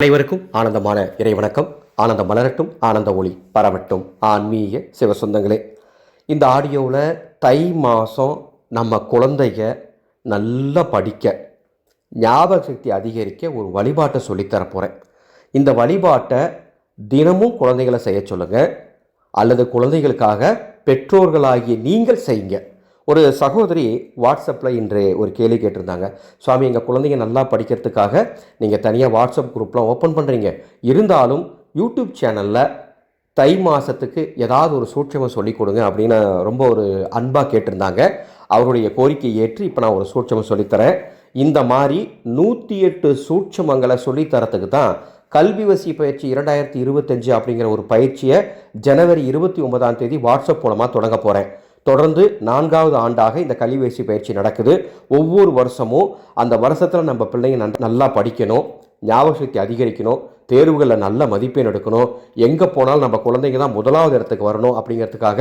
அனைவருக்கும் ஆனந்தமான இறை வணக்கம். மலரட்டும் ஆனந்த ஒளி பரவட்டும். ஆன்மீக சிவசொந்தங்களே இந்த ஆடியோவில் தை மாதம் நம்ம குழந்தைய நல்லா படிக்க ஞாபக சக்தி அதிகரிக்க ஒரு வழிபாட்டை சொல்லித்தர போகிறேன் இந்த வழிபாட்டை தினமும் குழந்தைகளை செய்ய சொல்லுங்கள் அல்லது குழந்தைகளுக்காக பெற்றோர்களாகிய நீங்கள் செய்யுங்க. ஒரு சகோதரி வாட்ஸ்அப்பில் இன்று ஒரு கேள்வி கேட்டிருந்தாங்க. சுவாமி எங்கள் குழந்தைங்க நல்லா படிக்கிறதுக்காக நீங்கள் தனியாக வாட்ஸ்அப் குரூப்லாம் ஓப்பன் பண்ணுறீங்க. இருந்தாலும் யூடியூப் சேனலில் தை மாதத்துக்கு ஏதாவது ஒரு சூட்சமம் சொல்லிக் கொடுங்க அப்படின்னு ரொம்ப ஒரு அன்பாக கேட்டிருந்தாங்க. அவருடைய கோரிக்கையை ஏற்று இப்போ நான் ஒரு சூட்சமம் சொல்லித்தரேன். இந்த மாதிரி நூற்றி எட்டு சூட்சமங்களை சொல்லித்தரத்துக்கு தான் கல்வி வசி பயிற்சி இரண்டாயிரத்தி இருபத்தஞ்சு அப்படிங்கிற ஒரு பயிற்சியை ஜனவரி இருபத்தி ஒன்பதாம் தேதி வாட்ஸ்அப் மூலமாக தொடங்க போகிறேன் தொடர்ந்து நான்காவது ஆண்டாக இந்த கலிவேசி பயிற்சி நடக்குது. ஒவ்வொரு வருஷமும் அந்த வருஷத்தில் நம்ம பிள்ளைங்க நன்- நல்லா படிக்கணும் ஞாபக சக்தி அதிகரிக்கணும் தேர்வுகளில் நல்ல மதிப்பெண் எடுக்கணும் எங்கே போனாலும் நம்ம குழந்தைங்க தான் முதலாவது இடத்துக்கு வரணும் அப்படிங்கிறதுக்காக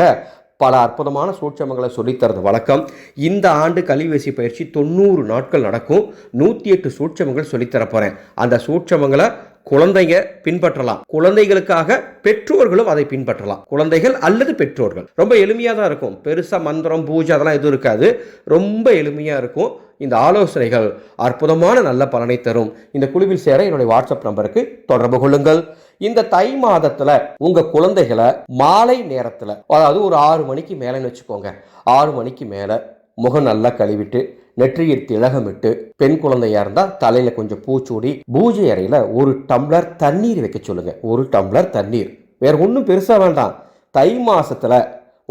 பல அற்புதமான சூட்சமங்களை சொல்லித்தரது வழக்கம். இந்த ஆண்டு கலிவேசி பயிற்சி தொண்ணூறு நாட்கள் நடக்கும். நூற்றி எட்டு சூட்சமங்கள் சொல்லித்தரப்போகிறேன் அந்த சூட்சமங்களை குழந்தைங்க பின்பற்றலாம். குழந்தைகளுக்காக பெற்றோர்களும் அதை பின்பற்றலாம். குழந்தைகள் அல்லது பெற்றோர்கள். ரொம்ப எளிமையாக தான் இருக்கும். பெருசாக மந்திரம் பூஜை அதெல்லாம் எதுவும் இருக்காது. ரொம்ப எளிமையாக இருக்கும். இந்த ஆலோசனைகள் அற்புதமான நல்ல பலனை தரும். இந்த குழுவில் சேர என்னுடைய வாட்ஸ்அப் நம்பருக்கு தொடர்பு கொள்ளுங்கள். இந்த தை மாதத்துல உங்க குழந்தைகளை மாலை நேரத்துல அதாவது ஒரு ஆறு மணிக்கு மேலேன்னு வச்சுக்கோங்க. ஆறு மணிக்கு மேலே முகம் நல்லா கழுவிட்டு நெற்றியில் திலகமிட்டு பெண் குழந்தையா இருந்தா தலையில கொஞ்சம் பூச்சூடி பூஜை அறையில ஒரு டம்ளர் தண்ணீர் வைக்க சொல்லுங்க. ஒரு டம்ளர் தண்ணீர். வேற ஒன்றும் பெருசா வேண்டாம். தை மாசத்துல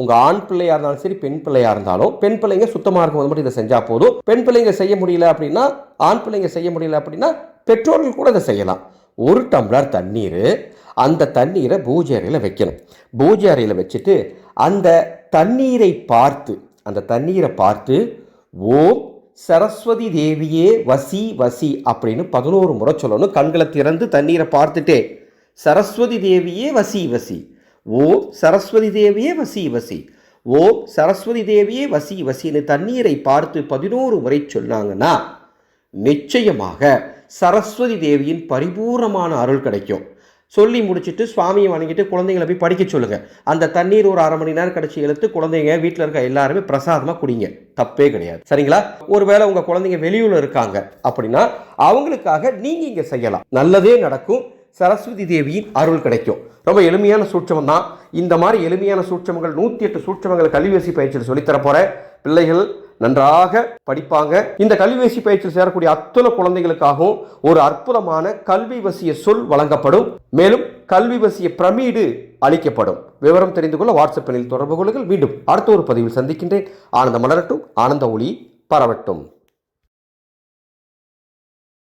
உங்க ஆண் பிள்ளையா இருந்தாலும் சரி பெண் பிள்ளையா இருந்தாலும் பெண் பிள்ளைங்க சுத்தமா இருக்கும்போது மட்டும் இதை செஞ்சா போதும். பெண் பிள்ளைங்க செய்ய முடியல அப்படின்னா ஆண் பிள்ளைங்க செய்ய முடியல அப்படின்னா பெற்றோர்கள் கூட இதை செய்யலாம். ஒரு டம்ளர் தண்ணீர் அந்த தண்ணீரை பூஜை அறையில் வைக்கணும். பூஜை அறையில் வச்சுட்டு அந்த தண்ணீரை பார்த்து அந்த தண்ணீரை பார்த்து ஓம் சரஸ்வதி தேவியே வசி வசி அப்படின்னு பதினோரு முறை சொல்லணும். கண்களை திறந்து தண்ணீரை பார்த்துட்டே. சரஸ்வதி தேவியே வசி வசி. ஓ சரஸ்வதி தேவியே வசி வசி. ஓ சரஸ்வதி தேவியே வசி வசின்னு தண்ணீரை பார்த்து பதினோரு முறை சொன்னாங்கன்னா நிச்சயமாக சரஸ்வதி தேவியின் பரிபூர்ணமான அருள் கிடைக்கும். சொல்லி முடிச்சிட்டு சுவாமியை வணங்கிட்டு குழந்தைங்களை போய் படிக்க சொல்லுங்கள் அந்த தண்ணீர் ஒரு அரை மணி நேரம் கடைச்சி எழுத்து குழந்தைங்க வீட்டில் இருக்க எல்லாருமே பிரசாதமாக குடிங்க. தப்பே கிடையாது. சரிங்களா? ஒருவேளை உங்கள் குழந்தைங்க வெளியூரில் இருக்காங்க அப்படின்னா அவங்களுக்காக நீங்கள் இங்கே செய்யலாம். நல்லதே நடக்கும். சரஸ்வதி தேவியின் அருள் கிடைக்கும். ரொம்ப எளிமையான சூட்சமம் தான். இந்த மாதிரி எளிமையான சூட்சமங்கள் நூற்றி எட்டு சூட்சமங்கள் கல்விவசி பயிற்சியில் சொல்லித்தர போகிறேன் பிள்ளைகள் நன்றாக படிப்பாங்க. இந்த கல்விவேசி பயிற்சியில் சேரக்கூடிய அத்துல குழந்தைகளுக்காகவும் ஒரு அற்புதமான கல்வி வசிய சொல் வழங்கப்படும். மேலும் கல்வி வசிய பிரமீடு அளிக்கப்படும். விவரம் தெரிந்து கொள்ள வாட்ஸ்அப்பில் தொடர்பு கொள்ளுங்கள். மீண்டும் அடுத்த ஒரு பதிவில் சந்திக்கின்றேன். ஆனந்த மலரட்டும். ஆனந்த ஒளி பரவட்டும்.